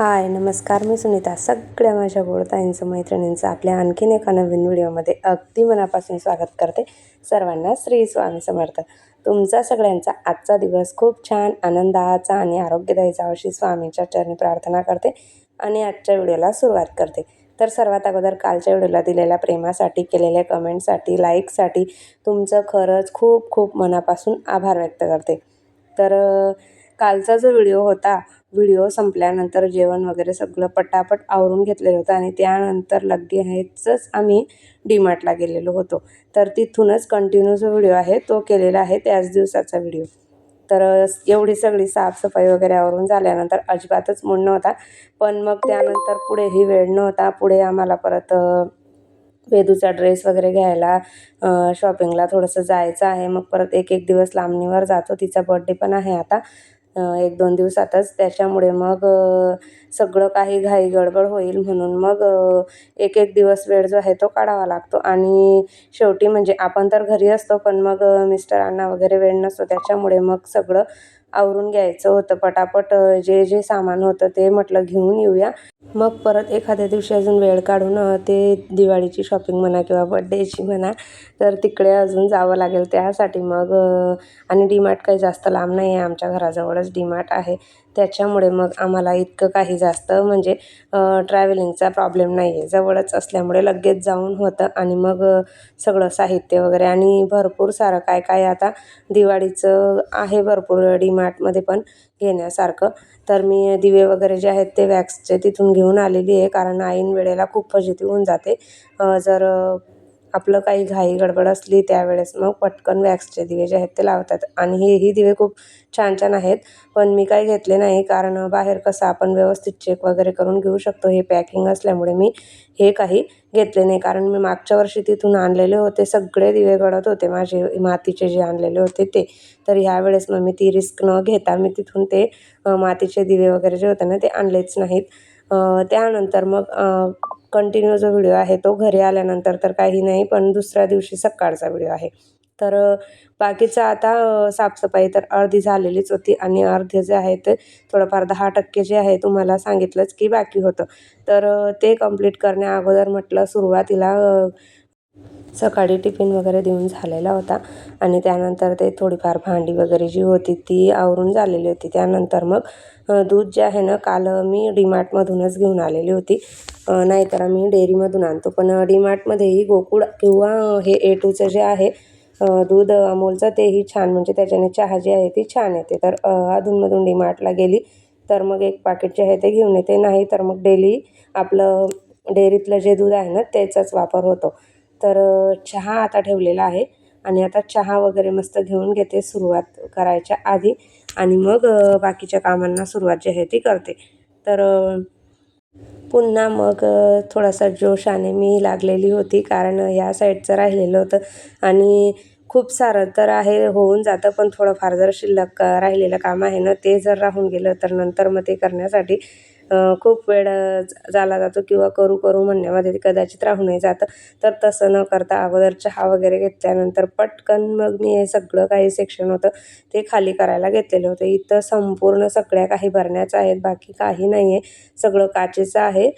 हाय नमस्कार मी सुनीता. सगळ्या माझ्या गोडताईंचं मैत्रिणींचं आपल्या आणखीन एका नवीन व्हिडिओमध्ये अगदी मनापासून स्वागत करते. सर्वांना श्री स्वामी समर्थ. तुमचा सगळ्यांचा आजचा दिवस खूप छान आनंदाचा आणि आरोग्यदायी जावशी अशी स्वामींच्या चरणी प्रार्थना करते आणि आजच्या व्हिडिओला सुरुवात करते. तर सर्वात अगोदर कालच्या व्हिडिओला दिलेल्या प्रेमासाठी केलेल्या कमेंटसाठी लाईकसाठी तुमचं खरंच खूप खूप मनापासून आभार व्यक्त करते. तर कालचा जो व्हिडिओ होता व्हिडिओ संपल्यानंतर जेवण वगैरे सगळं पटापट आवरून घेतलेलं होतं आणि त्यानंतर लगेचच आम्ही डीमार्टला गेलेलो होतो. तर तिथूनच कंटिन्यू जो व्हिडिओ आहे तो केलेला आहे त्याच दिवसाचा व्हिडिओ. तर एवढी सगळी साफसफाई वगैरे आवरून झाल्यानंतर अजिबातच मूड नव्हता. पण मग त्यानंतर पुढेही वेळ नव्हता. पुढे आम्हाला परत वेदूचा ड्रेस वगैरे घ्यायला शॉपिंगला थोडंसं जायचं आहे. मग परत एक एक दिवस लांबणीवर जातो. तिचा बड्डे पण आहे आता. एक दोन दिवसातच. त्याच्यामुळे मग सगळं काही घाई गडबड होईल म्हणून मग एक एक दिवस वेळ जो आहे तो काढावा लागतो. आणि शेवटी म्हणजे आपण तर घरी असतो पण मग मिस्टरांना वगैरे वेळ नसतो. त्याच्यामुळे मग सगळं आवरून घ्यायचं होतं. पटापट जे जे सामान होतं ते म्हटलं घेऊन येऊया. मग परत एखाद्या दिवशी अजून वेळ काढून ते दिवाळीची शॉपिंग म्हणा किंवा बड्डेची म्हणा तर तिकडे अजून जावं लागेल त्यासाठी. मग आणि डीमार्ट काही जास्त लांब नाही आहे आमच्या घराजवळच डीमार्ट आहे. त्याच्यामुळे मग आम्हाला इतकं काही जास्त म्हणजे ट्रॅव्हलिंगचा प्रॉब्लेम नाही आहे जवळच असल्यामुळे लगेच जाऊन होतं. आणि मग सगळं साहित्य वगैरे आणि भरपूर सारं काय काय आता दिवाळीचं आहे भरपूर डीमार्टमध्ये पण घेण्यासारखं. तर मी दिवे वगैरे जे आहेत ते वॅक्सचे तिथून घेऊन आलेली आहे. कारण ऐन वेळेला खूप फजिती होऊन जाते. जर आपलं काही घाई गडबड असली त्यावेळेस मग पटकन वॅक्सचे दिवे जे आहेत ते लावतात. आणि हेही दिवे खूप छान छान आहेत. पण मी काही घेतले नाही कारण बाहेर कसं आपण व्यवस्थित चेक वगैरे करून घेऊ शकतो. हे पॅकिंग असल्यामुळे मी हे काही घेतले नाही. कारण मी मागच्या वर्षी तिथून आणलेले होते. सगळे दिवे गळत होते. माझे मातीचे जे आणलेले होते ते. तर ह्यावेळेस मग मी ती रिस्क न घेता मी तिथून ते मातीचे दिवे वगैरे जे होते ना ते आणलेच नाहीत. त्यानंतर मग कंटिन्यू जो व्हिडिओ आहे तो घरी आल्यानंतर तर काही नाही पण दुसऱ्या दिवशी सकाळचा व्हिडिओ आहे. तर बाकीचं आता साफसफाई तर अर्धी झालेलीच होती आणि अर्धे जे आहे ते थोडंफार दहा टक्के जे आहे तुम्हाला सांगितलंच की बाकी होतं. तर ते कंप्लीट करण्या अगोदर म्हटलं सुरुवातीला सकाळी टिफिन वगैरे देऊन झालेला होता. आणि त्यानंतर ते थोडीफार भांडी वगैरे जी होती ती आवरून झालेली होती. त्यानंतर मग दूध जे आहे ना काल मी डीमार्टमधूनच घेऊन आलेली होती. नाहीतर आम्ही डेअरीमधून आणतो. पण डीमार्टमध्येही गोकुळ किंवा हे ए टूचं जे आहे दूध अमूलचं तेही छान. म्हणजे त्याच्याने चहा जी आहे ती छान येते. तर अधूनमधून डीमार्टला गेली. तर मग एक पाकिट जे आहे ते घेऊन येते. नाही तर मग डेली आपलं डेअरीतलं जे दूध आहे ना त्याचाच वापर होतो. तर चहा आता ठेवलेला आहे आणि आता चहा वगैरे मस्त घेऊन घेते सुरुवात करायच्या आधी आणि मग बाकीच्या कामांना सुरुवात जी आहे ती करते. तर पुन्हा मग थोडासा जोशाने मी लागलेली होती कारण ह्या साईडचं राहिलेलं होतं आणि खूप सारं तर आहे होऊन जातं पण थोडंफार जर शिल्लक राहिलेलं काम आहे ना ते जर राहून गेलं तर नंतर मग ते करण्यासाठी खूप वेळ झाला जातो किंवा करू करू म्हणण्यामध्ये कदाचित राहूनही जातं. तर तसं न करता अगोदर चहा वगैरे घेतल्यानंतर पटकन मग मी हे सगळं काही सेक्शन होतं ते खाली करायला घेतलेलं होतं. इथं संपूर्ण सगळ्या काही भरण्याचं आहेत बाकी काही नाही आहे सगळं काचेचं आहे.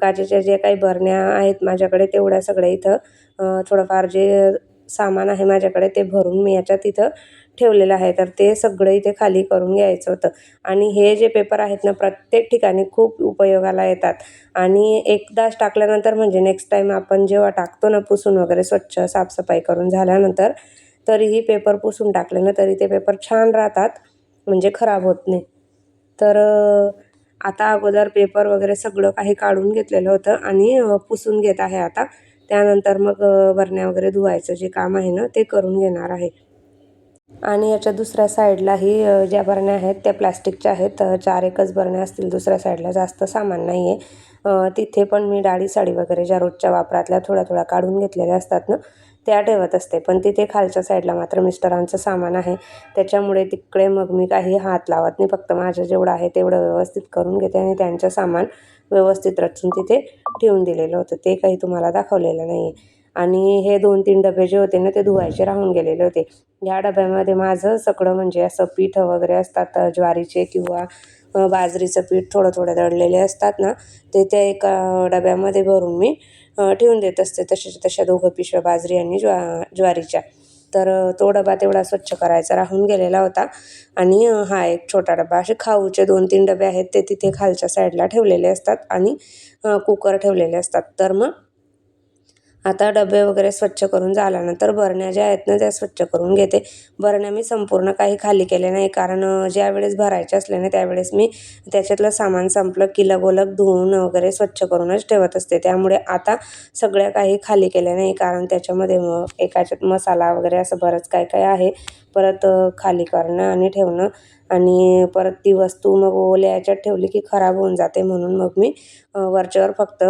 काचेच्या जे काही बरण्या आहेत माझ्याकडे तेवढ्या सगळ्या इथं थोडंफार जे सामान आहे माझ्याकडे ते भरून मी याच्यात इथं ठेवलेलं आहे. तर ते सगळं इथे खाली करून घ्यायचं होतं. आणि हे जे पेपर आहेत ना प्रत्येक ठिकाणी खूप उपयोगाला येतात. आणि एकदाच टाकल्यानंतर म्हणजे नेक्स्ट टाईम आपण जेव्हा टाकतो ना पुसून वगैरे स्वच्छ साफसफाई करून झाल्यानंतर तरीही पेपर पुसून टाकले ना तरी ते पेपर छान राहतात. म्हणजे खराब होत नाही. तर आता अगोदर पेपर वगैरे सगळं काही काढून घेतलेलं होतं आणि पुसून घेत आहे आता. त्यानंतर मग बरण्या वगैरे धुवायचं जे काम आहे ना ते करून घेणार आहे. आणि याच्या दुसऱ्या साईडलाही ज्या बरण्या आहेत त्या प्लॅस्टिकच्या आहेत. चार एकच बरण्या असतील दुसऱ्या साईडला जास्त सामान नाही आहे तिथे पण मी डाळी साडी वगैरे ज्या रोजच्या वापरातल्या थोड्या थोड्या काढून घेतलेल्या असतात ना त्या ठेवत असते. पण तिथे खालच्या साईडला मात्र मिस्टरांचं सामान आहे. त्याच्यामुळे तिकडे मग मी काही हात लावत नाही. फक्त माझं जेवढं आहे तेवढं व्यवस्थित करून घेते आणि त्यांचं सामान व्यवस्थित रचून तिथे ठेवून दिलेलं होतं. ते काही तुम्हाला दाखवलेलं नाही आहे आणि हे दोन तीन डबे जे होते ना ते धुवायचे राहून गेलेले होते. ह्या डब्यामध्ये माझं सगळं म्हणजे असं पीठं वगैरे असतात ज्वारीचे किंवा बाजरीचं पीठ थोडं थोडं दळलेले असतात ना ते त्या एका डब्यामध्ये भरून मी ठेवून देत असते. तशाच्या तशा दोघं पिशव्या बाजरी आणि ज्वा ज्वारीच्या. तर तो डबा तेवढा स्वच्छ करायचा राहून गेलेला होता. आणि हा एक छोटा डबा असे खाऊचे दोन तीन डबे आहेत ते तिथे खालच्या साईडला ठेवलेले असतात आणि कुकर ठेवलेले असतात. तर मग आता डबे वगैरे स्वच्छ करून झाल्यानंतर बरण्या ज्या आहेत ना त्या स्वच्छ करून घेते. बरण्या मी संपूर्ण काही खाली केले नाही. कारण ज्यावेळेस भरायचे असले त्यावेळेस मी त्याच्यातलं सामान संपलं की लगोलग धुवून वगैरे स्वच्छ करूनच ठेवत असते. त्यामुळे आता सगळ्या काही खाली केल्या नाही. कारण त्याच्यामध्ये मग एकाच्यात मसाला वगैरे असं बरंच काय काय आहे. परत खाली करणं आणि ठेवणं आणि परत ती वस्तू मग ओल्या याच्यात ठेवली की खराब होऊन जाते म्हणून मग मी वरच्यावर फक्त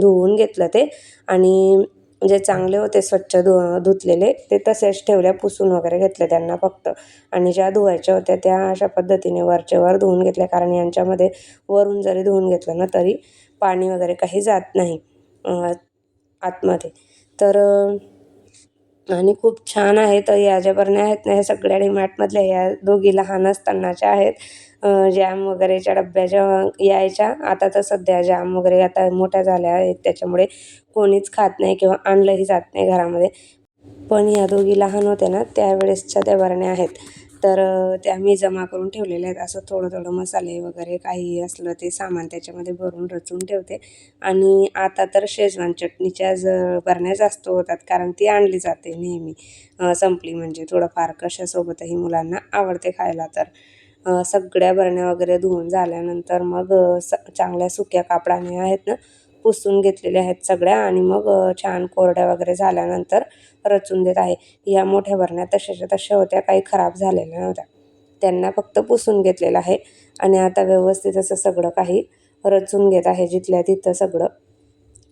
धुवून घेतलं ते आणि जे चांगले होते स्वच्छ धु धुतलेले ते तसेच ठेवल्या पुसून वगैरे घेतले त्यांना फक्त. आणि ज्या धुवायच्या होत्या त्या अशा पद्धतीने वरच्यावर धुवून घेतल्या कारण यांच्यामध्ये वरून जरी धुवून घेतलं ना तरी पाणी वगैरे काही जात नाही आतमध्ये. तर आणि खूप छान आहेत या ज्या बरण्या आहेत ना ह्या सगळ्या डीमार्टमधल्या या दोघी लहान असतानाच्या आहेत. जॅम वगैरेच्या डब्याच्या यायच्या. आता तर सध्या जॅम वगैरे आता मोठ्या झाल्या आहेत त्याच्यामुळे कोणीच खात नाही किंवा आणलंही जात नाही घरामध्ये. पण या दोघी लहान होत्या ना त्यावेळेसच्या त्या बरण्या आहेत. तर ते त्या मी जमा करून ठेवलेल्या आहेत. असं थोडं थोडं मसाले वगैरे काही असलं ते सामान त्याच्यामध्ये भरून रचून ठेवते. आणि आता तर शेजवान चटणीच्या ज बरण्या जास्त होतात कारण ती आणली जाते नेहमी. संपली म्हणजे थोडंफार कशासोबतही मुलांना आवडते खायला तर. सगळ्या बरण्या वगैरे धुवून झाल्यानंतर मग स चांगल्या सुक्या कापडाने आहेत ना पुसून घेतलेल्या आहेत सगळ्या आणि मग छान कोरड्या वगैरे झाल्यानंतर रचून देत आहे. या मोठ्या भरण्या तशाच्या तशा होत्या काही खराब झालेल्या नव्हत्या. त्यांना फक्त पुसून घेतलेलं आहे आणि आता व्यवस्थित असं सगळं काही रचून घेत आहे जिथल्या तिथं सगळं.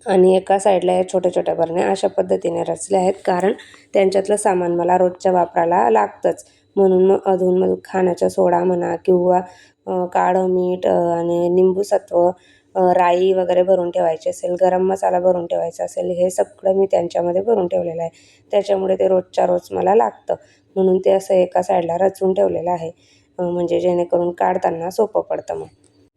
आणि एका साईडला या छोट्या छोट्या बरण्या अशा पद्धतीने रचल्या आहेत कारण त्यांच्यातलं सामान मला रोजच्या वापराला लागतंच. म्हणून मग अधूनमधून खाण्याचा सोडा म्हणा किंवा काळं मीठ आणि निंबूसत्व सत्व राई वगैरे भरून ठेवायची असेल गरम मसाला भरून ठेवायचा असेल हे सगळं मी त्यांच्यामध्ये भरून ठेवलेलं आहे. त्याच्यामुळे ते रोजच्या रोज मला लागतं. म्हणून ते असं एका साईडला रचून ठेवलेलं आहे. म्हणजे जेणेकरून काढताना सोपं पडतं मग.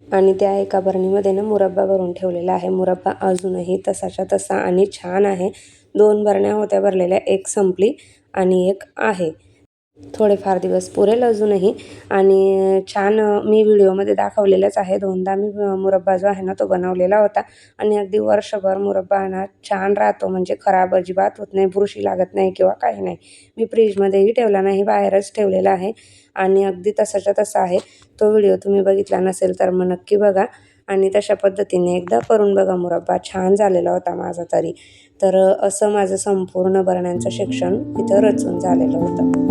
आणि त्या एका बरणीमध्ये ना मुरब्बा भरून ठेवलेला आहे. मुरब्बा अजूनही तसाच्या तसा आणि छान आहे. दोन बरण्या होत्या भरलेल्या एक संपली आणि एक आहे. थोडेफार दिवस पुरेल अजूनही. आणि छान मी व्हिडिओमध्ये दाखवलेलंच आहे. दोनदा मी मुरब्बा जो आहे ना तो बनवलेला होता. आणि अगदी वर्षभर मुरब्बा आहे ना छान राहतो. म्हणजे खराब अजिबात होत नाही बुरशी लागत नाही किंवा काही नाही. मी फ्रीजमध्येही ठेवला नाही बाहेरच ठेवलेला आहे. आणि अगदी तसाच्या तसा आहे. तो व्हिडिओ तुम्ही बघितला नसेल तर मग नक्की बघा. आणि तशा पद्धतीने एकदा करून बघा मुरब्बा. छान झालेला होता माझा तरी. तर असं माझं संपूर्ण बरण्यांचं शिक्षण इथं रचून झालेलं होतं.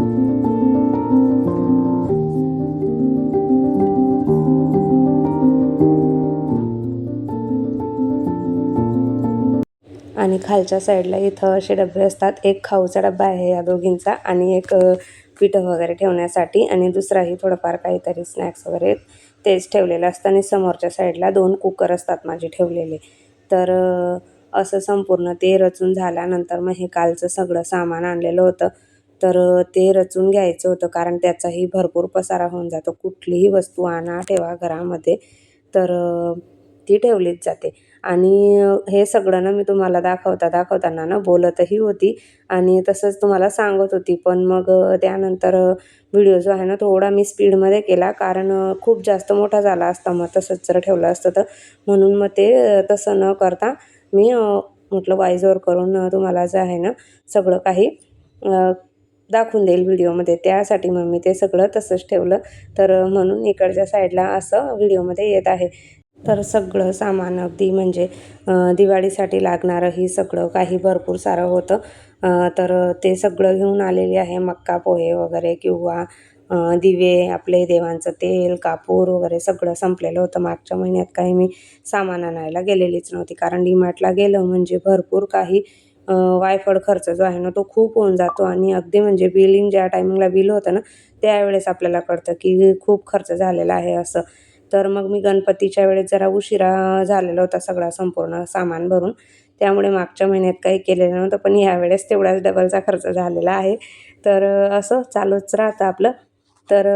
आणि खालच्या साईडला इथं असे डबे असतात. एक खाऊचा डबा आहे या दोघींचा आणि एक पिठं वगैरे ठेवण्यासाठी आणि दुसराही थोडंफार काहीतरी स्नॅक्स वगैरे तेच ठेवलेलं असतं आणि समोरच्या साईडला दोन कुकर असतात माझे ठेवलेले. तर असं संपूर्ण ते रचून झाल्यानंतर मग हे कालचं सगळं सामान आणलेलं होतं. तर ते रचून घ्यायचं होतं कारण त्याचाही भरपूर पसारा होऊन जातो. कुठलीही वस्तू आणा ठेवा घरामध्ये. तर ती ठेवलीच जाते. आणि हे सगळं ना मी तुम्हाला दाखवता दाखवताना ना बोलतही होती आणि तसंच तुम्हाला सांगत होती. पण मग त्यानंतर व्हिडिओ जो आहे ना थोडा मी स्पीडमध्ये केला कारण खूप जास्त मोठा झाला असता. मग तसंच जर ठेवलं असतं तर. म्हणून मग ते तसं न करता मी म्हटलं वाईजवर करून तुम्हाला जे आहे ना सगळं काही दाखवून देईल व्हिडिओमध्ये. त्यासाठी मग मी ते सगळं तसंच ठेवलं. तर म्हणून इकडच्या साईडला असं व्हिडिओमध्ये येत आहे. तर सगळं सामान अगदी म्हणजे दिवाळीसाठी दिवाळीसाठी लागणारंही सगळं काही भरपूर सारं होतं. तर ते सगळं घेऊन आलेली आहे मक्का पोहे वगैरे किंवा दिवे आपले देवांचं तेल कापूर वगैरे सगळं संपलेलं होतं. मागच्या महिन्यात काही मी सामान आणायला गेलेलीच नव्हती. कारण डीमार्टला गेलं म्हणजे भरपूर काही वायफळ खर्च जो आहे ना तो खूप होऊन जातो. आणि अगदी म्हणजे बिलिंग ज्या टायमिंगला बिल होतं ना त्यावेळेस आपल्याला कळतं की खूप खर्च झालेला आहे असं. तर मग मी गणपतीच्या वेळेस जरा उशिरा झालेला होता सगळा संपूर्ण सामान भरून. त्यामुळे मागच्या महिन्यात काही केलेलं नव्हतं पण यावेळेस तेवढाच डबलचा खर्च झालेला आहे. तर असं चालूच राहतं आपलं. तर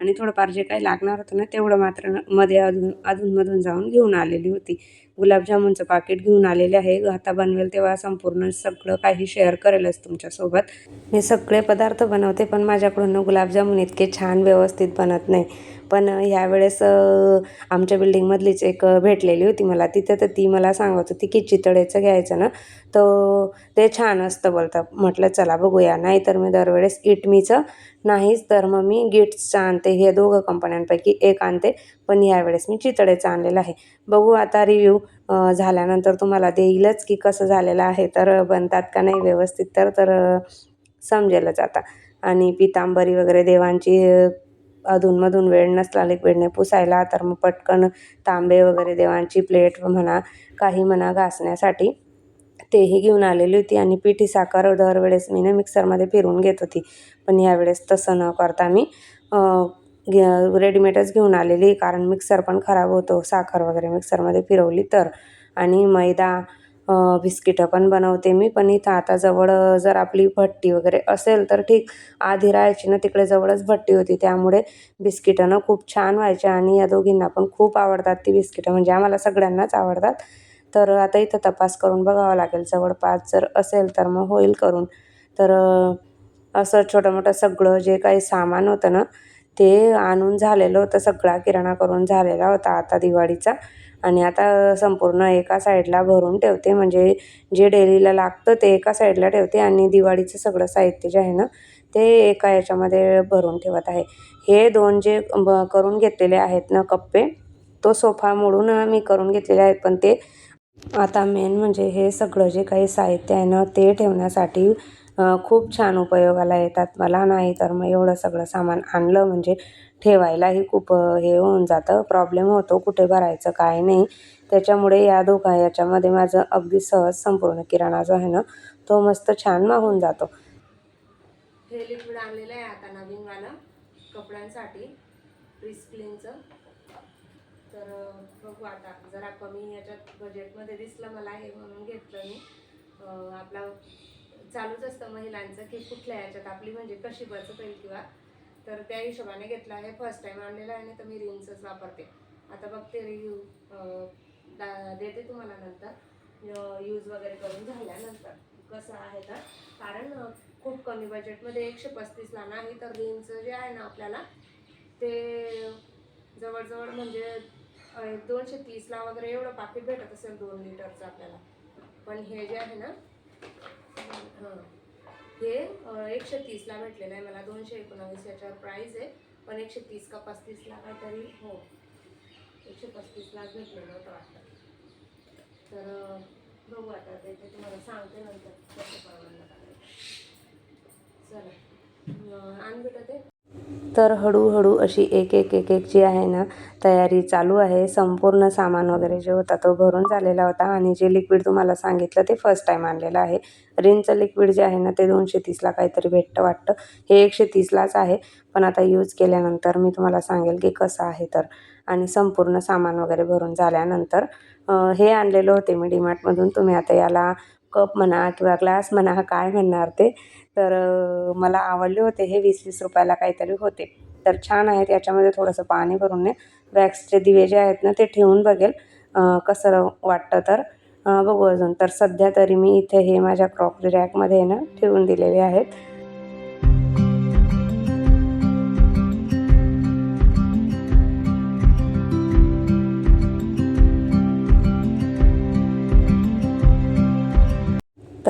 आणि थोडंफार जे काही लागणार होतं ना तेवढं मात्रमध्ये अधून अधूनमधून जाऊन घेऊन आलेली होती. गुलाबजामुनचं पाकिट घेऊन आलेले आहे. आता बनवेल तेव्हा संपूर्ण सगळं काही शेअर करेलच तुमच्यासोबत. मी सगळे पदार्थ बनवते पण माझ्याकडून गुलाबजामुन इतके छान व्यवस्थित बनत नाही. पण ह्यावेळेस आमच्या बिल्डिंगमधलीच एक भेटलेली होती मला. तिथं तर ती मला सांगत होती की चितळेचं घ्यायचं ना तर ते छान असतं बोलतं. म्हटलं चला बघूया. नाही तर मी दरवेळेस इटमीचं नाहीच तर मग मी गिट्सचं आणते. हे दोघं कंपन्यांपैकी एक आणते. पण यावेळेस मी चितळेचं आणलेलं आहे. बघू आता रिव्ह्यू झाल्यानंतर तुम्हाला देईलच की कसं झालेलं आहे तर बनतात का नाही व्यवस्थित तर तर समजेलच आता. आणि पितांबरी वगैरे देवांची अधूनमधून वेळ नसला वेळने पुसायला तर मग पटकन तांबे वगैरे देवांची प्लेट म्हणा काही म्हणा घासण्यासाठी तेही घेऊन आलेली होती आणि पिठी साखर दरवेळेस मी ना मिक्सरमध्ये फिरून घेत होती. पण यावेळेस तसं न करता मी रेडीमेडच घेऊन आलेली कारण मिक्सर पण खराब होतो. साखर वगैरे मिक्सरमध्ये फिरवली तर. आणि मैदा बिस्किटं पण बनवते मी. पण इथं आता जवळ जर आपली भट्टी वगैरे असेल तर ठीक. आधी राहायची ना तिकडे जवळच भट्टी होती. त्यामुळे बिस्किटं ना खूप छान व्हायचे आणि या दोघींना पण खूप आवडतात ती बिस्किटं. म्हणजे आम्हाला सगळ्यांनाच आवडतात. तर आता इथं तपास करून बघावं लागेल. जवळपास जर असेल तर मग होईल करून. तर असं छोटं मोठं सगळं जे काही सामान होतं ना ते आणून झालेलं होतं सगळा किराणा करून झालेला होता आता दिवाळीचा. आणि आता संपूर्ण एका साईडला भरून ठेवते म्हणजे जे डेलीला लागतं ते एका साईडला ठेवते आणि दिवाळीचं सगळं साहित्य जे आहे ना ते एका याच्यामध्ये भरून ठेवत आहे. हे दोन जे ब करून घेतलेले आहेत ना कप्पे तो सोफा मोडून मी करून घेतलेले आहेत पण ते आता मेन म्हणजे हे सगळं जे काही साहित्य आहे ना ते ठेवण्यासाठी खूप छान उपयोगाला येतात. मला नाही तर मग एवढं सगळं सामान आणलं म्हणजे ठेवायलाही खूप हे होऊन जातं. प्रॉब्लेम होतो कुठे भरायचं काय नाही. त्याच्यामुळे या दोघा याच्यामध्ये माझं अगदी सहज संपूर्ण किराणा जो आहे ना तो मस्त छान मागून जातो. हे लिक्विड आणलेलं आहे आता नवीनवालं कपड्यांसाठी. क्लिनचं तर बघू आता. जरा कमी याच्यात बजेटमध्ये दिसलं मला हे म्हणून घेतलं मी. आपला चालूच असतं महिलांचं की कुठल्या याच्यात आपली म्हणजे कशी बचत होईल किंवा. तर त्या हिशोबाने घेतला. आहे फर्स्ट टाइम आणलेला आहे तर मी रिन्सच वापरते. आता बघते रिव्ह्यू देते तुम्हाला नंतर. यूज वगैरे करून झाल्यानंतर. कसं आहे तर कारण खूप कमी बजेटमध्ये एकशे पस्तीसला नाही तर रिन्स जे आहे ना आपल्याला ते जवळजवळ म्हणजे दोनशे तीसला वगैरे एवढं पाकिट भेटत असेल दोन लिटरचं आपल्याला. पण हे जे आहे ना हां. हे. एकशे तीसला भेटलेलं आहे. मला दोनशे एकोणावीस याच्यावर प्राईज आहे. पण एकशे तीस का पस्तीसला काहीतरी हो. एकशे पस्तीसलाच भेटलेलं होतं वाटतं. तर बघू आता. ते तुम्हाला सांगते नंतर. कसं परवडलं चला. आणून भेटत ते. तर हळूहळू अशी एक एक एक एक जी आहे ना तयारी चालू आहे. संपूर्ण सामान वगैरे जे होता तो भरून झालेला होता आणि जे लिक्विड तुम्हाला सांगितलं ते फर्स्ट टाईम आणलेलं आहे. रिनचं लिक्विड जे आहे ना ते दोनशे तीसला काहीतरी भेटतं वाटतं. हे एकशे तीसलाच आहे. पण आता यूज केल्यानंतर मी तुम्हाला सांगेल की कसं आहे तर. आणि संपूर्ण सामान वगैरे भरून झाल्यानंतर हे आणलेलं होते मी डीमार्टमधून तुम्ही आता याला कप म्हणा किंवा ग्लास म्हणा काय म्हणणार ते? तर मला आवडले होते हे वीस वीस रुपयाला काहीतरी होते. तर छान आहेत याच्यामध्ये थोडंसं पाणी भरून वॅक्सचे दिवे जे आहेत ना ते ठेवून बघेल. कसं वाटतं तर? बघू अजून. तर सध्या तरी मी इथे हे माझ्या क्रॉकरी रॅकमध्ये ना ठेवून दिलेले आहेत.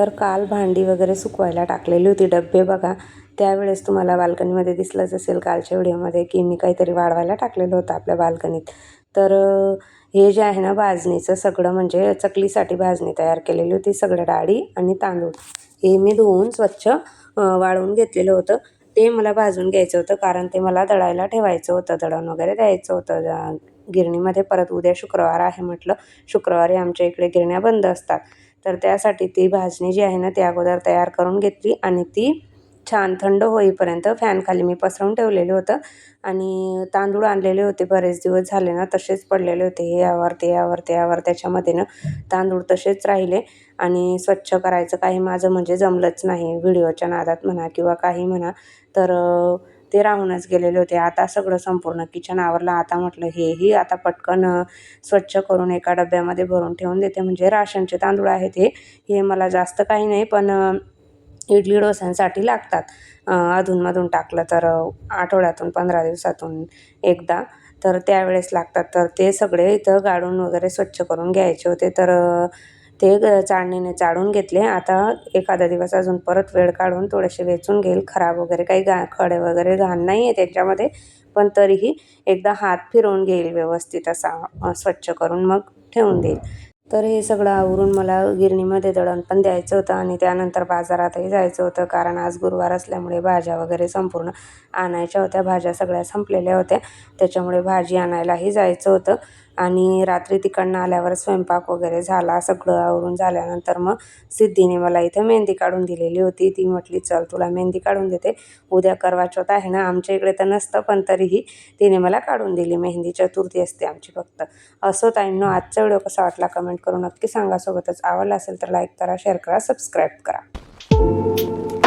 तर काल भांडी वगैरे सुकवायला टाकलेली होती डब्बे बघा. त्यावेळेस तुम्हाला बाल्कनीमध्ये दिसलंच असेल कालच्या व्हिडिओमध्ये की मी काहीतरी वाढवायला टाकलेलं होतं आपल्या बाल्कनीत. तर हे जे आहे ना भाजणीचं सगळं म्हणजे चकलीसाठी भाजणी तयार केलेली होती सगळं डाळी आणि तांदूळ. हे मी धुवून स्वच्छ वाळवून घेतलेलं होतं. ते मला भाजून घ्यायचं होतं कारण ते मला दळायला ठेवायचं होतं दळण वगैरे द्यायचं होतं. गिरणीमध्ये परत उद्या शुक्रवार आहे म्हटलं. शुक्रवारी आमच्या इकडे गिरण्या बंद असतात. तर त्यासाठी ती भाजणी जी आहे ना ती अगोदर तयार करून घेतली आणि ती छान थंड होईपर्यंत फॅनखाली मी पसरवून ठेवलेलं होतं. आणि तांदूळ आणलेले होते बरेच दिवस झाले ना तसेच पडलेले होते. हे यावर ते यावर ते यावर त्याच्यामध्ये ना तांदूळ तसेच राहिले. आणि स्वच्छ करायचं काही माझं म्हणजे जमलंच नाही. व्हिडिओच्या नादात म्हणा किंवा काही म्हणा. तर ते राहूनच गेलेले होते. आता सगळं संपूर्ण किचन आवरलं. आता म्हटलं हेही आता पटकन स्वच्छ करून एका डब्यामध्ये भरून ठेवून देते. म्हणजे राशनचे तांदूळ आहेत हे. हे मला जास्त काही नाही पण इडली डोस्यांसाठी लागतात. अधूनमधून टाकलं तर आठवड्यातून पंधरा दिवसातून एकदा. तर त्यावेळेस लागतात. तर ते सगळे इथं गाडून वगैरे स्वच्छ करून घ्यायचे होते. तर ते ग- चाळणीने चाळून घेतले. आता एखादा दिवस अजून परत वेळ काढून थोडेसे वेचून घेईल. खराब वगैरे काही गा खडे वगैरे घाण नाही आहे त्याच्यामध्ये. पण तरीही एकदा हात फिरवून घेईल व्यवस्थित असा स्वच्छ करून मग ठेवून देईल. तर हे सगळं आवरून मला गिरणीमध्ये दळण पण द्यायचं होतं आणि त्यानंतर बाजारातही जायचं होतं. कारण आज गुरुवार असल्यामुळे भाज्या वगैरे संपूर्ण आणायच्या होत्या. भाज्या सगळ्या संपलेल्या होत्या. त्याच्यामुळे भाजी आणायलाही जायचं होतं. आणि रात्री तिकडनं आल्यावर स्वयंपाक वगैरे झाला. सगळं आवरून झाल्यानंतर मग सिद्धीने मला इथं मेहंदी काढून दिलेली होती. ती म्हटली चल तुला मेहंदी काढून देते. उद्या करवा चौथ आहे ना? आमच्या इकडे तर नसतं पण तरीही तिने मला काढून दिली मेहंदी. चतुर्थी असते आमची फक्त. असो ताईंनो आजचा व्हिडिओ कसा वाटला कमेंट करून नक्की सांगा. सोबतच आवडला असेल तर लाईक करा शेअर करा सबस्क्राईब करा.